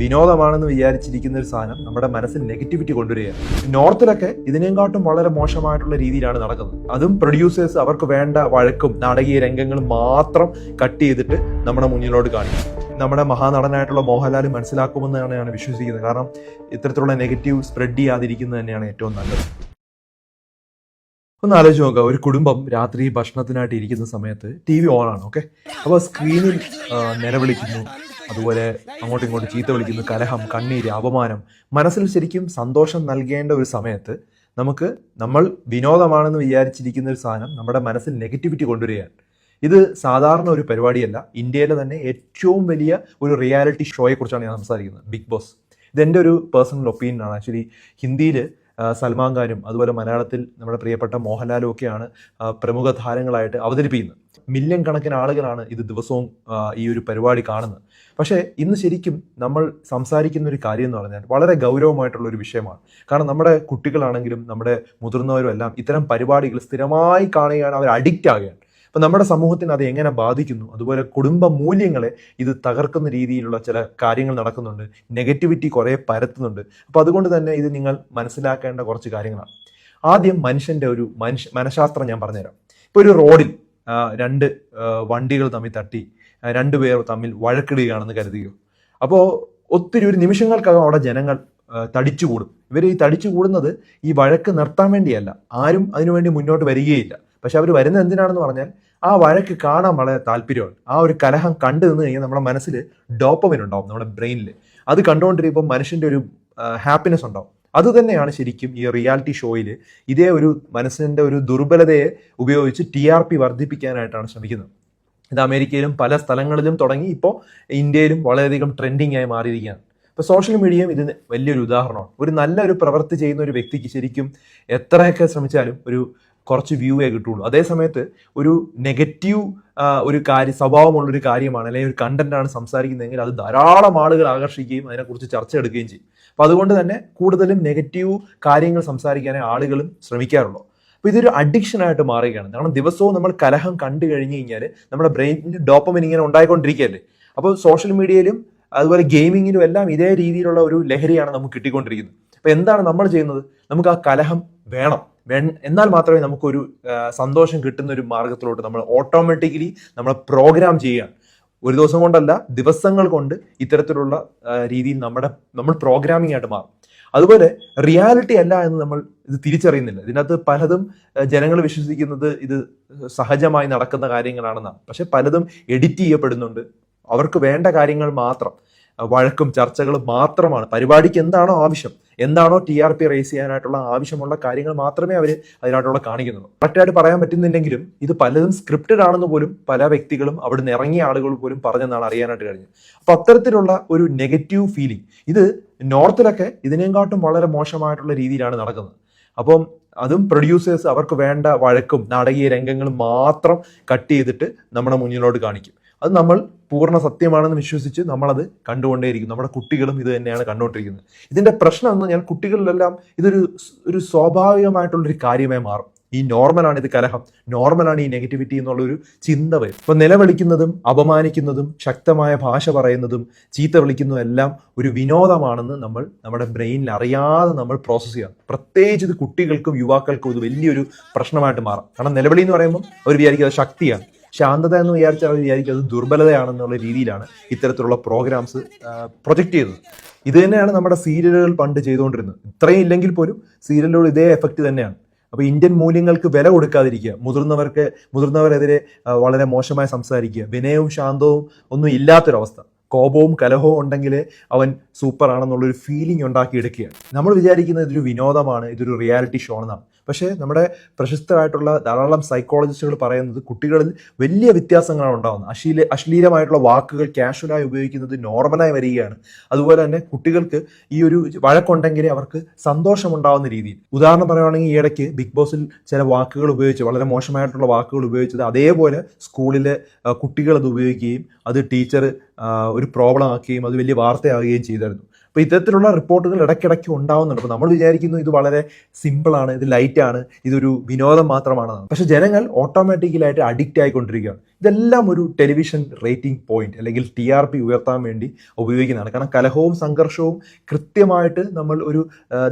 വിനോദമാണെന്ന് വിചാരിച്ചിരിക്കുന്ന ഒരു സാധനം നമ്മുടെ മനസ്സിൽ നെഗറ്റിവിറ്റി കൊണ്ടുവരികയാണ്. നോർത്തിലൊക്കെ ഇതിനെക്കാട്ടും വളരെ മോശമായിട്ടുള്ള രീതിയിലാണ് നടക്കുന്നത്. അതും പ്രൊഡ്യൂസേഴ്സ് അവർക്ക് വേണ്ട വഴക്കും നാടകീയ രംഗങ്ങളും മാത്രം കട്ട് ചെയ്തിട്ട് നമ്മുടെ മുന്നിലോട്ട് കാണിക്കും. നമ്മുടെ മഹാനടനായിട്ടുള്ള മോഹൻലാൽ മനസ്സിലാക്കുമെന്നാണ് ഞാൻ വിശ്വസിക്കുന്നത്. കാരണം ഇത്തരത്തിലുള്ള നെഗറ്റീവ് സ്പ്രെഡ് ചെയ്യാതിരിക്കുന്നത് തന്നെയാണ് ഏറ്റവും നല്ലത്. ഒന്ന് ആലോചിച്ച് നോക്കുക ഒരു കുടുംബം രാത്രി ഭക്ഷണത്തിനായിട്ട് ഇരിക്കുന്ന സമയത്ത് ടി വി ഓൺ ആണ് ഓക്കെ? അപ്പോൾ സ്ക്രീനിൽ നിലവിളിക്കുന്നു. അതുപോലെ അങ്ങോട്ടും ഇങ്ങോട്ടും ചീത്ത വിളിക്കുന്നു. കലഹം കണ്ണീര് അപമാനം. മനസ്സിൽ ശരിക്കും സന്തോഷം നൽകേണ്ട ഒരു സമയത്ത് നമുക്ക് നമ്മൾ വിനോദമാണെന്ന് വിചാരിച്ചിരിക്കുന്ന ഒരു സാധനം നമ്മുടെ മനസ്സിൽ നെഗറ്റിവിറ്റി കൊണ്ടുവരികയാണ്. ഇത് സാധാരണ ഒരു പരിപാടിയല്ല. ഇന്ത്യയിലെ തന്നെ ഏറ്റവും വലിയ ഒരു റിയാലിറ്റി ഷോയെക്കുറിച്ചാണ് ഞാൻ സംസാരിക്കുന്നത്. Big boss. ഇതെന്റെ ഒരു പേഴ്സണൽ ഒപ്പീനിയൻ ആണ്. ആക്ച്വലി ഹിന്ദിയിൽ സൽമാൻ ഖാനും അതുപോലെ മലയാളത്തിൽ നമ്മുടെ പ്രിയപ്പെട്ട മോഹൻലാലും ഒക്കെയാണ് പ്രമുഖ താരങ്ങളായിട്ട് അവതരിപ്പിക്കുന്നത്. മില്യൺ കണക്കിന് ആളുകളാണ് ഇത് ദിവസവും ഈ ഒരു പരിപാടി കാണുന്നത്. പക്ഷേ ഇന്ന് ശരിക്കും നമ്മൾ സംസാരിക്കുന്ന ഒരു കാര്യം എന്ന് പറഞ്ഞാൽ വളരെ ഗൗരവമായിട്ടുള്ള ഒരു വിഷയമാണ്. കാരണം നമ്മുടെ കുട്ടികളാണെങ്കിലും നമ്മുടെ മുതിർന്നവരും എല്ലാം ഇത്തരം പരിപാടികൾ സ്ഥിരമായി കാണുകയാണ് അവർ അഡിക്റ്റ് ആകുകയാണ്. അപ്പം നമ്മുടെ സമൂഹത്തിന് അത് എങ്ങനെ ബാധിക്കുന്നു? അതുപോലെ കുടുംബ മൂല്യങ്ങളെ ഇത് തകർക്കുന്ന രീതിയിലുള്ള ചില കാര്യങ്ങൾ നടക്കുന്നുണ്ട്. നെഗറ്റിവിറ്റി കുറേ പരത്തുന്നുണ്ട്. അപ്പോൾ അതുകൊണ്ട് തന്നെ ഇത് നിങ്ങൾ മനസ്സിലാക്കേണ്ട കുറച്ച് കാര്യങ്ങളാണ്. ആദ്യം മനുഷ്യന്റെ ഒരു മനുഷ്യ മനഃശാസ്ത്രം ഞാൻ പറഞ്ഞുതരാം. ഇപ്പോൾ ഒരു റോഡിൽ രണ്ട് വണ്ടികൾ തമ്മിൽ തട്ടി രണ്ടുപേർ രണ്ട് പേർ തമ്മിൽ വഴക്കിടുകയാണെന്ന് കരുതുകയോ അപ്പോൾ ഒത്തിരി ഒരു നിമിഷങ്ങൾക്കകം അവിടെ ജനങ്ങൾ തടിച്ചുകൂടും. ഇവർ ഈ തടിച്ചു കൂടുന്നത് ഈ വഴക്ക് നിർത്താൻ വേണ്ടിയല്ല. ആരും അതിനുവേണ്ടി മുന്നോട്ട് വരികയില്ല. പക്ഷെ അവർ വരുന്നത് എന്തിനാണെന്ന് പറഞ്ഞാൽ ആ വഴക്ക് കാണാൻ വളരെ താല്പര്യമാണ്. ആ ഒരു കലഹം കണ്ടു നിന്ന് കഴിഞ്ഞാൽ നമ്മുടെ മനസ്സിൽ ഡോപ്പമിൻ ഉണ്ടാവും നമ്മുടെ ബ്രെയിനിൽ അത് കണ്ടുകൊണ്ടിരിക്കുമ്പോൾ മനുഷ്യന്റെ ഒരു ഹാപ്പിനെസ് ഉണ്ടാവും. അത് തന്നെയാണ് ശരിക്കും ഈ റിയാലിറ്റി ഷോയിൽ ഇതേ ഒരു മനസ്സിന്റെ ഒരു ദുർബലതയെ ഉപയോഗിച്ച് ടി ആർ പി വർദ്ധിപ്പിക്കാനായിട്ടാണ് ശ്രമിക്കുന്നത്. ഇത് അമേരിക്കയിലും പല സ്ഥലങ്ങളിലും തുടങ്ങി ഇപ്പോൾ ഇന്ത്യയിലും വളരെയധികം ട്രെൻഡിങ് ആയി മാറിയിരിക്കുകയാണ്. ഇപ്പോൾ സോഷ്യൽ മീഡിയയും ഇതിന് വലിയൊരു ഉദാഹരണമാണ്. ഒരു നല്ലൊരു പ്രവൃത്തി ചെയ്യുന്ന ഒരു വ്യക്തിക്ക് ശരിക്കും എത്രയൊക്കെ ശ്രമിച്ചാലും ഒരു കുറച്ച് വ്യൂവേ കിട്ടുള്ളൂ. അതേ സമയത്ത് ഒരു നെഗറ്റീവ് ഒരു കാര്യം സ്വഭാവമുള്ള ഒരു കാര്യമാണ് അല്ലെങ്കിൽ ഒരു കണ്ടന്റ് ആണ് സംസാരിക്കുന്നതെങ്കിൽ അത് ധാരാളം ആളുകൾ ആകർഷിക്കുകയും അതിനെക്കുറിച്ച് ചർച്ച എടുക്കുകയും ചെയ്യും. അപ്പോൾ അതുകൊണ്ട് തന്നെ കൂടുതലും നെഗറ്റീവ് കാര്യങ്ങൾ സംസാരിക്കാനേ ആളുകളും ശ്രമിക്കാറുള്ളൂ. അപ്പോൾ ഇതൊരു അഡിക്ഷൻ ആയിട്ട് മാറുകയാണ്. കാരണം ദിവസവും നമ്മൾ കലഹം കണ്ടു കഴിഞ്ഞു കഴിഞ്ഞാൽ നമ്മുടെ ബ്രെയിനിന്റെ ഡോപ്പമിൻ ഇങ്ങനെ ഉണ്ടായിക്കൊണ്ടിരിക്കുകയല്ലേ? അപ്പോൾ സോഷ്യൽ മീഡിയയിലും അതുപോലെ ഗെയിമിങ്ങിലും എല്ലാം ഇതേ രീതിയിലുള്ള ഒരു ലഹരിയാണ് നമുക്ക് കിട്ടിക്കൊണ്ടിരിക്കുന്നത്. അപ്പോൾ എന്താണ് നമ്മൾ ചെയ്യുന്നത്? നമുക്ക് ആ കലഹം വേണം. എന്നാൽ മാത്രമേ നമുക്കൊരു സന്തോഷം കിട്ടുന്ന ഒരു മാർഗത്തിലോട്ട് നമ്മൾ ഓട്ടോമാറ്റിക്കലി നമ്മൾ പ്രോഗ്രാം ചെയ്യുക ഒരു ദിവസം കൊണ്ടല്ല ദിവസങ്ങൾ കൊണ്ട് ഇത്തരത്തിലുള്ള രീതിയിൽ നമ്മുടെ നമ്മൾ പ്രോഗ്രാമിംഗ് ആയിട്ട് മാറും. അതുപോലെ റിയാലിറ്റി അല്ല എന്ന് നമ്മൾ ഇത് തിരിച്ചറിയുന്നില്ല. ഇതിനകത്ത് പലതും ജനങ്ങൾ വിശ്വസിക്കുന്നത് ഇത് സഹജമായി നടക്കുന്ന കാര്യങ്ങളാണെന്നാണ്. പക്ഷെ പലതും എഡിറ്റ് ചെയ്യപ്പെടുന്നുണ്ട്. അവർക്ക് വേണ്ട കാര്യങ്ങൾ മാത്രം. വഴക്കും ചർച്ചകളും മാത്രമാണ്. പരിപാടിക്ക് എന്താണോ ആവശ്യം എന്താണോ ടി ആർ പി റേസ് ചെയ്യാനായിട്ടുള്ള ആവശ്യമുള്ള കാര്യങ്ങൾ മാത്രമേ അവർ അതിനായിട്ടുള്ള കാണിക്കുന്നുള്ളൂ. കറക്റ്റായിട്ട് പറയാൻ പറ്റുന്നില്ലെങ്കിലും ഇത് പലതും സ്ക്രിപ്റ്റഡ് ആണെന്ന് പോലും പല വ്യക്തികളും അവിടുന്ന് ഇറങ്ങിയ ആളുകൾ പോലും പറഞ്ഞെന്നാണ് അറിയാനായിട്ട് കഴിഞ്ഞത്. അപ്പൊ അത്തരത്തിലുള്ള ഒരു നെഗറ്റീവ് ഫീലിംഗ് ഇത് നോർത്തിലൊക്കെ ഇതിനെക്കാട്ടും വളരെ മോശമായിട്ടുള്ള രീതിയിലാണ് നടക്കുന്നത്. അപ്പം അതും പ്രൊഡ്യൂസേഴ്സ് അവർക്ക് വേണ്ട വഴക്കും നാടകീയ രംഗങ്ങളും മാത്രം കട്ട് ചെയ്തിട്ട് നമ്മുടെ മുന്നിലോട്ട് കാണിക്കും. അത് നമ്മൾ പൂർണ സത്യമാണെന്ന് വിശ്വസിച്ച് നമ്മളത് കണ്ടുകൊണ്ടേയിരിക്കും നമ്മുടെ കുട്ടികളും ഇത് തന്നെയാണ് കണ്ടുകൊണ്ടിരിക്കുന്നത്. ഇതിന്റെ പ്രശ്നം എന്ന് ഞാൻ കുട്ടികളിലെല്ലാം ഇതൊരു ഒരു സ്വാഭാവികമായിട്ടുള്ളൊരു കാര്യമായി മാറും. ഈ നോർമലാണ് ഇത് കലഹം. നോർമലാണ് ഈ നെഗറ്റിവിറ്റി എന്നുള്ളൊരു ചിന്ത വരും. ഇപ്പം നിലവിളിക്കുന്നതും അപമാനിക്കുന്നതും ശക്തമായ ഭാഷ പറയുന്നതും ചീത്ത വിളിക്കുന്നതും എല്ലാം ഒരു വിനോദമാണെന്ന് നമ്മൾ നമ്മുടെ ബ്രെയിനിൽ അറിയാതെ നമ്മൾ പ്രോസസ്സ് ചെയ്യാം പ്രത്യേകിച്ച് ഇത് കുട്ടികൾക്കും യുവാക്കൾക്കും ഇത് വലിയൊരു പ്രശ്നമായിട്ട് മാറാം. കാരണം നിലവിളി എന്ന് പറയുമ്പോൾ അവർ വിചാരിക്കുന്നത് ശക്തിയാണ്. ശാന്തത എന്ന് വിചാരിച്ചാൽ വിചാരിക്കും അത് ദുർബലതയാണെന്നുള്ള രീതിയിലാണ് ഇത്തരത്തിലുള്ള പ്രോഗ്രാംസ് പ്രൊജക്ട് ചെയ്തത്. ഇത് തന്നെയാണ് നമ്മുടെ സീരിയലുകൾ പണ്ട് ചെയ്തുകൊണ്ടിരുന്നത്. ഇത്രയും ഇല്ലെങ്കിൽ പോലും സീരിയലുകൾ ഇതേ എഫക്റ്റ് തന്നെയാണ്. അപ്പോൾ ഇന്ത്യൻ മൂല്യങ്ങൾക്ക് വില കൊടുക്കാതിരിക്കുക മുതിർന്നവർക്ക് മുതിർന്നവരെതിരെ വളരെ മോശമായി സംസാരിക്കുക വിനയവും ശാന്തവും ഒന്നും ഇല്ലാത്തൊരവസ്ഥ. കോപവും കലഹവും ഉണ്ടെങ്കിൽ അവൻ സൂപ്പറാണെന്നുള്ളൊരു ഫീലിംഗ് ഉണ്ടാക്കിയെടുക്കുകയാണ്. നമ്മൾ വിചാരിക്കുന്നത് ഇതൊരു വിനോദമാണ് ഇതൊരു റിയാലിറ്റി ഷോ എന്നാണ് പക്ഷേ നമ്മുടെ പ്രശസ്തമായിട്ടുള്ള ധാരാളം സൈക്കോളജിസ്റ്റുകൾ പറയുന്നത് കുട്ടികളിൽ വലിയ വ്യത്യാസങ്ങളാണ് ഉണ്ടാകുന്നത്. അശ്ലീല അശ്ലീലമായിട്ടുള്ള വാക്കുകൾ ക്യാഷ്വലായി ഉപയോഗിക്കുന്നത് നോർമലായി വരികയാണ്. അതുപോലെ തന്നെ കുട്ടികൾക്ക് ഈ ഒരു വഴക്കുണ്ടെങ്കിൽ അവർക്ക് സന്തോഷമുണ്ടാകുന്ന രീതിയിൽ. ഉദാഹരണം പറയുകയാണെങ്കിൽ ഈ ഇടയ്ക്ക് ബിഗ് ബോസിൽ ചില വാക്കുകൾ ഉപയോഗിച്ച് വളരെ മോശമായിട്ടുള്ള വാക്കുകൾ ഉപയോഗിച്ചത് അതേപോലെ സ്കൂളിലെ കുട്ടികൾ അത് ഉപയോഗിക്കുകയും അത് ടീച്ചർ ഒരു പ്രോബ്ലം ആക്കുകയും അത് വലിയ വാർത്തയാവുകയും ചെയ്തായിരുന്നു. അപ്പോൾ ഇത്തരത്തിലുള്ള റിപ്പോർട്ടുകൾ ഇടയ്ക്കിടയ്ക്ക് ഉണ്ടാവുന്നുണ്ട്. അപ്പോൾ നമ്മൾ വിചാരിക്കുന്നു ഇത് വളരെ സിമ്പിളാണ് ഇത് ലൈറ്റാണ് ഇതൊരു വിനോദം മാത്രമാണെന്നാണ്. പക്ഷേ ജനങ്ങൾ ഓട്ടോമാറ്റിക്കലായിട്ട് അഡിക്റ്റ് ആയിക്കൊണ്ടിരിക്കുകയാണ്. ഇതെല്ലാം ഒരു ടെലിവിഷൻ റേറ്റിംഗ് പോയിന്റ് അല്ലെങ്കിൽ ടി ആർ പി ഉയർത്താൻ വേണ്ടി ഉപയോഗിക്കുന്നതാണ്. കാരണം കലഹവും സംഘർഷവും കൃത്യമായിട്ട് നമ്മൾ ഒരു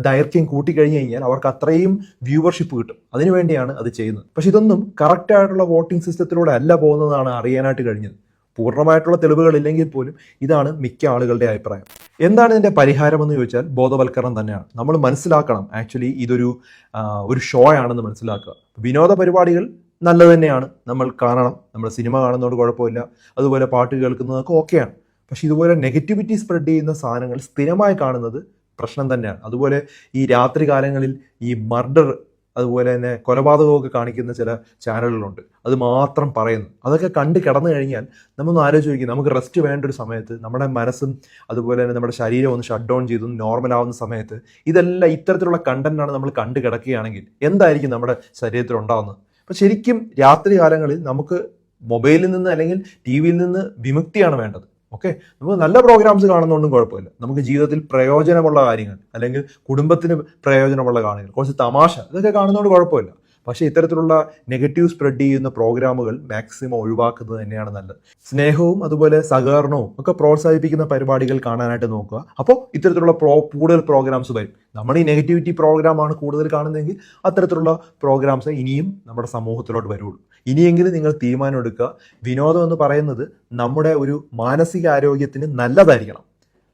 ദൈർഘ്യം കൂട്ടിക്കഴിഞ്ഞ് കഴിഞ്ഞാൽ അവർക്ക് അത്രയും വ്യൂവർഷിപ്പ് കിട്ടും. അതിനുവേണ്ടിയാണ് അത് ചെയ്യുന്നത്. പക്ഷെ ഇതൊന്നും കറക്റ്റായിട്ടുള്ള വോട്ടിംഗ് സിസ്റ്റത്തിലൂടെ അല്ല പോകുന്നതാണ് അറിയാനായിട്ട് കഴിഞ്ഞത്. പൂർണമായിട്ടുള്ള തെളിവുകളില്ലെങ്കിൽ പോലും ഇതാണ് മിക്ക ആളുകളുടെ അഭിപ്രായം. എന്താണ് ഇതിന്റെ പരിഹാരം എന്ന് ചോദിച്ചാൽ ബോധവൽക്കരണം തന്നെയാണ്. നമ്മൾ മനസ്സിലാക്കണം. ആക്ച്വലി ഇതൊരു ഒരു ഷോ ആണെന്ന് മനസ്സിലാക്കുക. വിനോദ പരിപാടികൾ നല്ലത് തന്നെയാണ്. നമ്മൾ കാണണം. നമ്മൾ സിനിമ കാണുന്നതുകൊണ്ട് കുഴപ്പമില്ല. അതുപോലെ പാട്ട് കേൾക്കുന്നതൊക്കെ ഓക്കെയാണ്. പക്ഷെ ഇതുപോലെ നെഗറ്റിവിറ്റി സ്പ്രെഡ് ചെയ്യുന്ന സാധനങ്ങൾ സ്ഥിരമായി കാണുന്നത് പ്രശ്നം തന്നെയാണ്. അതുപോലെ ഈ രാത്രി കാലങ്ങളിൽ ഈ മർഡർ അതുപോലെ തന്നെ കൊലപാതകമൊക്കെ കാണിക്കുന്ന ചില ചാനലുകളുണ്ട്. അത് മാത്രം പറയുന്നു. അതൊക്കെ കണ്ട് കിടന്നു കഴിഞ്ഞാൽ നമ്മൊന്ന് ആലോചിച്ച് നോക്കി നമുക്ക് റെസ്റ്റ് വേണ്ട ഒരു സമയത്ത് നമ്മുടെ മനസ്സും അതുപോലെ തന്നെ നമ്മുടെ ശരീരം ഒന്ന് ഷട്ട് ഡൗൺ ചെയ്തും നോർമൽ ആവുന്ന സമയത്ത് ഇതെല്ലാം ഇത്തരത്തിലുള്ള കണ്ടന്റാണ് നമ്മൾ കണ്ടു കിടക്കുകയാണെങ്കിൽ എന്തായിരിക്കും നമ്മുടെ ശരീരത്തിൽ ഉണ്ടാകുന്നത് അപ്പം ശരിക്കും രാത്രി കാലങ്ങളിൽ നമുക്ക് മൊബൈലിൽ നിന്ന് അല്ലെങ്കിൽ ടി വിയിൽ നിന്ന് വിമുക്തിയാണ് വേണ്ടത്. ഓക്കെ? നമുക്ക് നല്ല പ്രോഗ്രാംസ് കാണുന്നതുകൊണ്ടും കുഴപ്പമില്ല. നമുക്ക് ജീവിതത്തിൽ പ്രയോജനമുള്ള കാര്യങ്ങൾ അല്ലെങ്കിൽ കുടുംബത്തിന് പ്രയോജനമുള്ള കാര്യങ്ങൾ കുറച്ച് തമാശ ഇതൊക്കെ കാണുന്നതുകൊണ്ട് കുഴപ്പമില്ല. പക്ഷേ ഇത്തരത്തിലുള്ള നെഗറ്റീവ് സ്പ്രെഡ് ചെയ്യുന്ന പ്രോഗ്രാമുകൾ മാക്സിമം ഒഴിവാക്കുന്നത് തന്നെയാണ് നല്ലത്. സ്നേഹവും അതുപോലെ സഹകരണവും ഒക്കെ പ്രോത്സാഹിപ്പിക്കുന്ന പരിപാടികൾ കാണാനായിട്ട് നോക്കുക. അപ്പോൾ ഇത്തരത്തിലുള്ള പ്രോ കൂടുതൽ പ്രോഗ്രാംസ് വരും. നമ്മൾ ഈ നെഗറ്റിവിറ്റി പ്രോഗ്രാമാണ് കൂടുതൽ കാണുന്നതെങ്കിൽ അത്തരത്തിലുള്ള പ്രോഗ്രാംസ് ഇനിയും നമ്മുടെ സമൂഹത്തിലോട്ട് വരുള്ളൂ. ഇനിയെങ്കിലും നിങ്ങൾ തീരുമാനം എടുക്കുക വിനോദം എന്ന് പറയുന്നത് നമ്മുടെ ഒരു മാനസിക ആരോഗ്യത്തിന് നല്ലതായിരിക്കണം.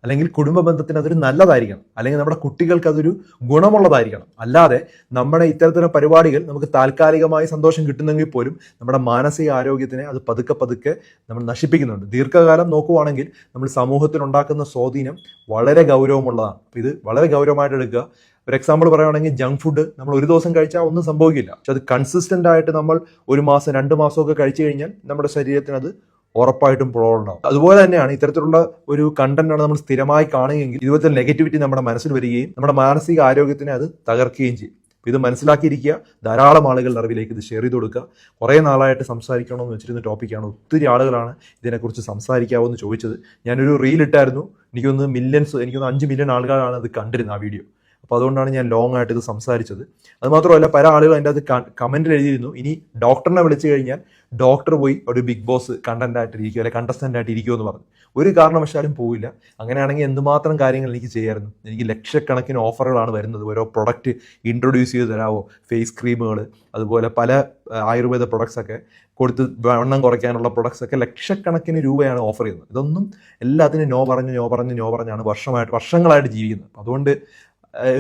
അല്ലെങ്കിൽ കുടുംബ ബന്ധത്തിന് അതൊരു നല്ലതായിരിക്കണം. അല്ലെങ്കിൽ നമ്മുടെ കുട്ടികൾക്ക് അതൊരു ഗുണമുള്ളതായിരിക്കണം. അല്ലാതെ നമ്മുടെ ഇത്തരത്തിലുള്ള പരിപാടികൾ നമുക്ക് താൽക്കാലികമായി സന്തോഷം കിട്ടുന്നെങ്കിൽ പോലും നമ്മുടെ മാനസിക ആരോഗ്യത്തിനെ അത് പതുക്കെ പതുക്കെ നമ്മൾ നശിപ്പിക്കുന്നുണ്ട്. ദീർഘകാലം നോക്കുവാണെങ്കിൽ നമ്മൾ സമൂഹത്തിൽ ഉണ്ടാക്കുന്ന സ്വാധീനം വളരെ ഗൗരവമുള്ളതാണ്. ഇത് വളരെ ഗൗരവമായിട്ട് എടുക്കുക ഒരു എക്സാമ്പിൾ പറയുകയാണെങ്കിൽ ജങ്ക് ഫുഡ് നമ്മൾ ഒരു ദിവസം കഴിച്ചാൽ ഒന്നും സംഭവിക്കില്ല. പക്ഷെ അത് കൺസിസ്റ്റന്റ് ആയിട്ട് നമ്മൾ ഒരു മാസം രണ്ട് മാസമൊക്കെ കഴിച്ചു കഴിഞ്ഞാൽ നമ്മുടെ ശരീരത്തിന് അത് ഉറപ്പായിട്ടും പ്രോബ്ലം ഉണ്ടാവും. അതുപോലെ തന്നെയാണ് ഇത്തരത്തിലുള്ള ഒരു കണ്ടന്റാണ് നമ്മൾ സ്ഥിരമായി കാണുകയെങ്കിൽ ഇതുപോലത്തെ നെഗറ്റിവിറ്റി നമ്മുടെ മനസ്സിൽ വരികയും നമ്മുടെ മാനസിക ആരോഗ്യത്തിനെ അത് തകർക്കുകയും ചെയ്യും. ഇത് മനസ്സിലാക്കിയിരിക്കുക ധാരാളം ആളുകളുടെ അറിവിലേക്ക് ഇത് ഷെയർ ചെയ്ത് കൊടുക്കുക. കുറേ നാളായിട്ട് സംസാരിക്കണമെന്ന് വെച്ചിരുന്ന ടോപ്പിക്കാണ് ഒത്തിരി ആളുകളാണ് ഇതിനെക്കുറിച്ച് സംസാരിക്കാവോ എന്ന് ചോദിച്ചത്. ഞാനൊരു റീൽ ഇട്ടായിരുന്നു. എനിക്കൊന്ന് മില്യൺസ് എനിക്കൊന്ന് അഞ്ച് മില്യൺ ആളുകളാണ് അത് കണ്ടിരുന്നത് ആ വീഡിയോ അപ്പോൾ അതുകൊണ്ടാണ് ഞാൻ ലോങ് ആയിട്ട് ഇത് സംസാരിച്ചത്. അതുമാത്രമല്ല പല ആളുകൾ അതിന്റെ അത് കമന്റിൽ എഴുതിയിരുന്നു ഇനി ഡോക്ടറിനെ വിളിച്ചു കഴിഞ്ഞാൽ ഡോക്ടർ പോയി ഒരു ബിഗ് ബോസ് കണ്ടന്റ് ആയിട്ട് ഇരിക്കുമോ അല്ലെങ്കിൽ കണ്ടസ്റ്റന്റായിട്ട് ഇരിക്കുമോ എന്ന് പറഞ്ഞു. ഒരു കാരണവശാലും പോവില്ല. അങ്ങനെയാണെങ്കിൽ എന്തുമാത്രം കാര്യങ്ങൾ എനിക്ക് ചെയ്യായിരുന്നു? എനിക്ക് ലക്ഷക്കണക്കിന് ഓഫറുകളാണ് വരുന്നത്. ഓരോ പ്രൊഡക്റ്റ് ഇൻട്രൊഡ്യൂസ് ചെയ്ത് തരാമോ ഫേസ് ക്രീമുകൾ അതുപോലെ പല ആയുർവേദ പ്രൊഡക്ട്സ് ഒക്കെ കൊടുത്ത് വണ്ണം കുറയ്ക്കാനുള്ള പ്രൊഡക്ട്സ് ഒക്കെ ലക്ഷക്കണക്കിന് രൂപയാണ് ഓഫർ ചെയ്യുന്നത്. ഇതൊന്നും എല്ലാത്തിനും നോ പറഞ്ഞ് നോ പറഞ്ഞ് നോ പറഞ്ഞാണ് വർഷമായിട്ട് വർഷങ്ങളായിട്ട് ജീവിക്കുന്നത്. അതുകൊണ്ട്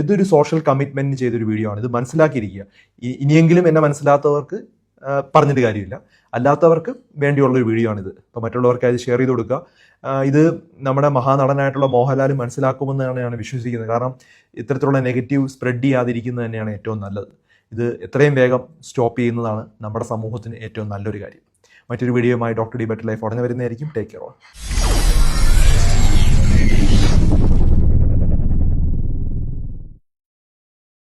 ഇതൊരു സോഷ്യൽ കമ്മിറ്റ്മെന്റ് ചെയ്തൊരു വീഡിയോ ആണ്. ഇത് മനസ്സിലാക്കിയിരിക്കുക. ഇനിയെങ്കിലും എന്നെ മനസ്സിലാത്തവർക്ക് പറഞ്ഞിട്ട് കാര്യമില്ല. അല്ലാത്തവർക്ക് വേണ്ടിയുള്ള ഒരു വീഡിയോ ആണിത്. അപ്പോൾ മറ്റുള്ളവർക്ക് അത് ഷെയർ ചെയ്ത് കൊടുക്കുക. ഇത് നമ്മുടെ മഹാനടനായിട്ടുള്ള മോഹൻലാൽ മനസ്സിലാക്കുമെന്നാണ് ഞാൻ വിശ്വസിക്കുന്നത്. കാരണം ഇത്തരത്തിലുള്ള നെഗറ്റീവ് സ്പ്രെഡ് ചെയ്യാതിരിക്കുന്നത് തന്നെയാണ് ഏറ്റവും നല്ലത്. ഇത് എത്രയും വേഗം സ്റ്റോപ്പ് ചെയ്യുന്നതാണ് നമ്മുടെ സമൂഹത്തിന് ഏറ്റവും നല്ലൊരു കാര്യം. മറ്റൊരു വീഡിയോയുമായി ഡോക്ടർ ഡി ബെറ്റർ ലൈഫ് ഉടനെ വരുന്നതായിരിക്കും. Take care